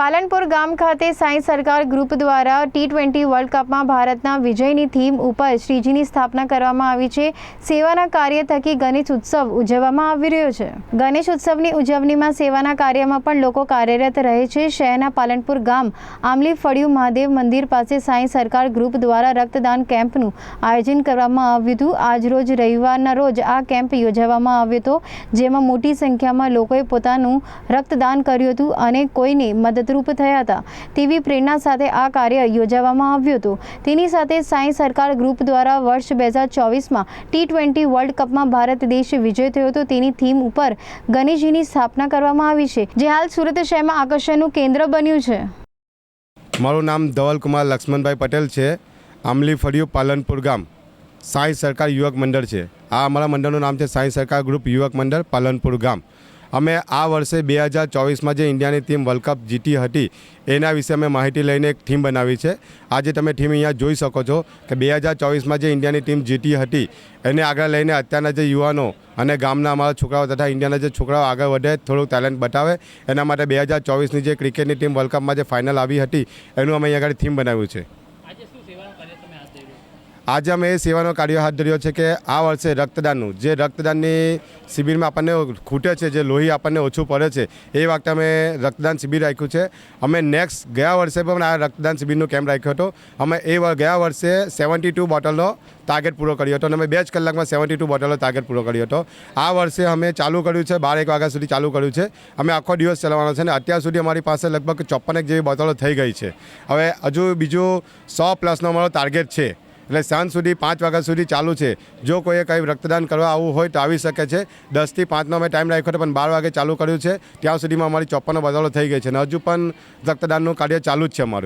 પાલનપુર ગામ ખાતે સાંઈ સરકાર ગ્રુપ દ્વારા ટી ટ્વેન્ટી વર્લ્ડ કપમાં ભારતના વિજયની થીમ ઉપર શ્રીજીની સ્થાપના કરવામાં આવી છે. સેવાના કાર્ય થકી ગણેશ ઉત્સવ ઉજવવામાં આવી રહ્યો છે. ગણેશ ઉત્સવની ઉજવણીમાં સેવાના કાર્યમાં પણ લોકો કાર્યરત રહે છે. શહેરના પાલનપુર ગામ આમલી ફળિયું મહાદેવ મંદિર પાસે સાંઈ સરકાર ગ્રુપ દ્વારા રક્તદાન કેમ્પનું આયોજન કરવામાં આવ્યું હતું. આજરોજ રવિવારના રોજ આ કેમ્પ યોજવામાં આવ્યો હતો, જેમાં મોટી સંખ્યામાં લોકોએ પોતાનું રક્તદાન કર્યું હતું અને કોઈને મદદરૂપ થયા હતા. તેવી પ્રેરણા સાથે આ કાર્ય યોજાવામાં આવ્યું હતું. તેની સાથે સાંઈ સરકાર ગ્રુપ દ્વારા વર્ષ બે હજાર ચોવીસમાં ટી ટ્વેન્ટી વર્લ્ડ કપમાં ભારત દેશ વિજય થયો હતો. તેની થીમ ઉપર ગણેશજીની સ્થાપના કરવામાં આવી છે. જે હાલ સુરત શહેરમાં આકર્ષણનું કેન્દ્ર બન્યું છે. મારું નામ ધવલકુમાર લક્ષ્મણભાઈ પટેલ છે. આમલી ફળિયું પાલનપુર ગામ. સાંઈ સરકાર યુવક મંડળ છે. આ અમારા મંડળનું નામ છે સાંઈ સરકાર ગ્રુપ યુવક મંડળ પાલનપુર ગામ. અમે આ વર્ષે બે હજાર ચોવીસમાં જે ઇન્ડિયાની ટીમ વર્લ્ડ કપ જીતી હતી, એના વિશે અમે માહિતી લઈને એક ટીમ બનાવી છે. આજે તમે ટીમ અહીંયા જોઈ શકો છો કે બે હજાર ચોવીસમાં જે ઇન્ડિયાની ટીમ જીતી હતી, એને આગળ લઈને અત્યારના જે યુવાનો અને ગામના અમારા છોકરાઓ તથા ઇન્ડિયાના જે છોકરાઓ આગળ વધે, થોડુંક ટેલેન્ટ બતાવે. એના માટે બે હજાર ચોવીસની જે ક્રિકેટની ટીમ વર્લ્ડ કપમાં જે ફાઇનલ આવી હતી, એનું અમે અહીંયા આગળ થીમ બનાવ્યું છે આજે શું સેવાનું કાર્ય તમે હાથ ધર્યું આજે અમે એ સેવાનો કાર્ય હાથ ધર્યો છે કે આ વર્ષે રક્તદાનનું, જે રક્તદાનની શિબિરમાં આપણને ખૂટે છે, જે લોહી આપણને ઓછું પડે છે, એ વખતે અમે રક્તદાન શિબિર રાખ્યું છે. અમે નેક્સ્ટ ગયા વર્ષે પણ આ રક્તદાન શિબિરનો કેમ્પ રાખ્યો હતો. અમે એ ગયા વર્ષે સેવન્ટી ટુ બોટલનો ટાર્ગેટ પૂરો કર્યો હતો અને અમે બે જ કલાકમાં સેવન્ટી ટુ બોટલનો ટાર્ગેટ પૂરો કર્યો હતો. આ વર્ષે અમે ચાલુ કર્યું છે, બાર એક વાગ્યા સુધી ચાલુ કર્યું છે. અમે આખો દિવસ ચલાવવાનો છે અને અત્યાર સુધી અમારી પાસે લગભગ ચોપ્પનેક જેવી બોટલો થઈ ગઈ છે. હવે હજુ બીજું સો પ્લસનો અમારો ટાર્ગેટ છે. એટલે સાંજ સુધી, પાંચ વાગ્યા સુધી ચાલુ છે. જો કોઈએ કંઈ રક્તદાન કરવા આવવું હોય તો આવી શકે છે. દસથી પાંચનો અમે ટાઈમ રાખ્યો હતો, પણ બાર વાગે ચાલુ કર્યું છે. ત્યાં સુધીમાં અમારી ચોપ્પનો બદલો થઈ ગઈ છે. અને હજુ પણ રક્તદાનનું કાર્ય ચાલુ જ છે અમારું.